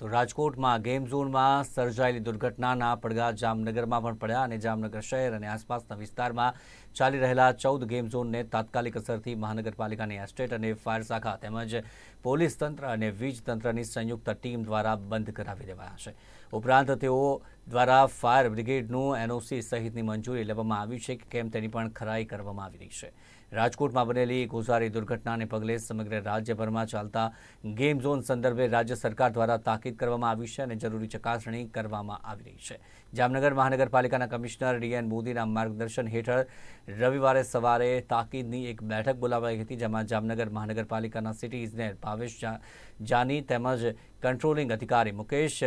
તો રાજકોટમાં ગેમ ઝોનમાં સર્જાયેલી દુર્ઘટનાના પડઘા જામનગરમાં પણ પડ્યા અને જામનગર શહેર અને આસપાસના વિસ્તારમાં ચાલી રહેલા ચૌદ ગેમ ઝોનને તાત્કાલિક અસરથી મહાનગરપાલિકાની એસ્ટેટ અને ફાયર શાખા તેમજ પોલીસ તંત્ર અને વીજ તંત્રની સંયુક્ત ટીમ દ્વારા બંધ કરાવી દેવાયા છે. ઉપરાંત તેઓ દ્વારા ફાયર બ્રિગેડનું એનઓસી સહિતની મંજૂરી લેવામાં આવી છે કે કેમ તેની પણ ખરાઈ કરવામાં આવી રહી છે. રાજકોટમાં બનેલી ગોઝારી દુર્ઘટનાને પગલે સમગ્ર રાજ્યભરમાં ચાલતા ગેમ ઝોન સંદર્ભે રાજ્ય સરકાર દ્વારા તાકીદ કરવામાં આવી છે અને જરૂરી ચકાસણી કરવામાં આવી રહી છે. જામનગર મહાનગરપાલિકાના કમિશનર ડીએન મોદીના માર્ગદર્શન હેઠળ રવિવારે સવારે તાકીદની એક બેઠક બોલાવાઈ હતી જેમાં જામનગર મહાનગરપાલિકાના સિટી ઇજનેર ભાવેશ જાની તેમજ કંટ્રોલિંગ અધિકારી મુકેશ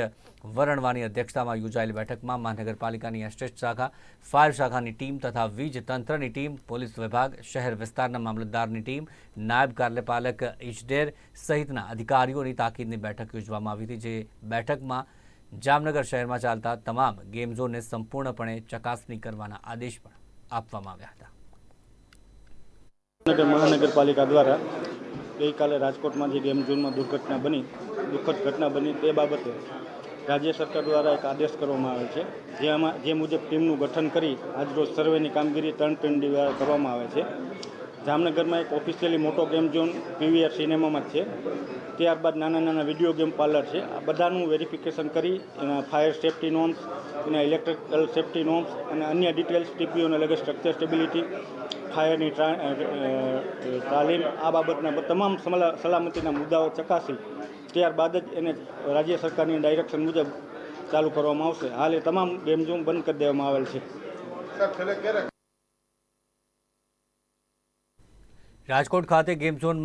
વરણવાની અધ્યક્ષતામાં યોજાયેલી બેઠકમાં મહાનગરપાલિકાની એસ્ટેટ શાખા, ફાયર શાખાની ટીમ તથા વીજ તંત્રની ટીમ, પોલીસ વિભાગ, શહેર વિસ્તારના મામલતદારની ટીમ, નાયબ કાર્યપાલક ઇજડેર સહિતના અધિકારીઓની તાકીદની બેઠક યોજવામાં આવી હતી, જે બેઠકમાં જામનગર શહેરમાં ચાલતા તમામ ગેમ ઝોનને સંપૂર્ણપણે ચકાસણી કરવાના આદેશ પણ આપવામાં આવ્યા હતા. મહાનગરપાલિકા દ્વારા ગઈકાલે રાજકોટમાં જે ગેમ ઝોનમાં દુર્ઘટના બની, દુઃખદ ઘટના બની તે બાબતે રાજ્ય સરકાર દ્વારા એક આદેશ કરવામાં આવે છે, જેમાં, જે મુજબ ટીમનું ગઠન કરી આજરોજ સર્વેની કામગીરી ત્રણ ટીમ દ્વારા કરવામાં આવે છે. જામનગરમાં એક ઓફિશિયલી મોટો ગેમ ઝોન પીવીઆર સિનેમામાં જ છે. ત્યારબાદ નાના નાના વીડિયો ગેમ પાર્લર છે. આ બધાનું વેરિફિકેશન કરી, એના ફાયર સેફ્ટી નોર્મ્સ, એના ઇલેક્ટ્રિકલ સેફ્ટી નોર્મ્સ અને અન્ય ડિટેલ્સ ટીપીઓને લગે સ્ટ્રક્ચર સ્ટેબિલિટી, ફાયરની તાલીમ, આ બાબતના તમામ સલામતીના મુદ્દાઓ ચકાસી ત્યારબાદ જ એને રાજ્ય સરકારની ડાયરેક્શન મુજબ ચાલુ કરવામાં આવશે. હાલ એ તમામ ગેમ ઝોન બંધ કરી દેવામાં આવેલ છે. રાજકોટ ખાતે ગેમ ઝોન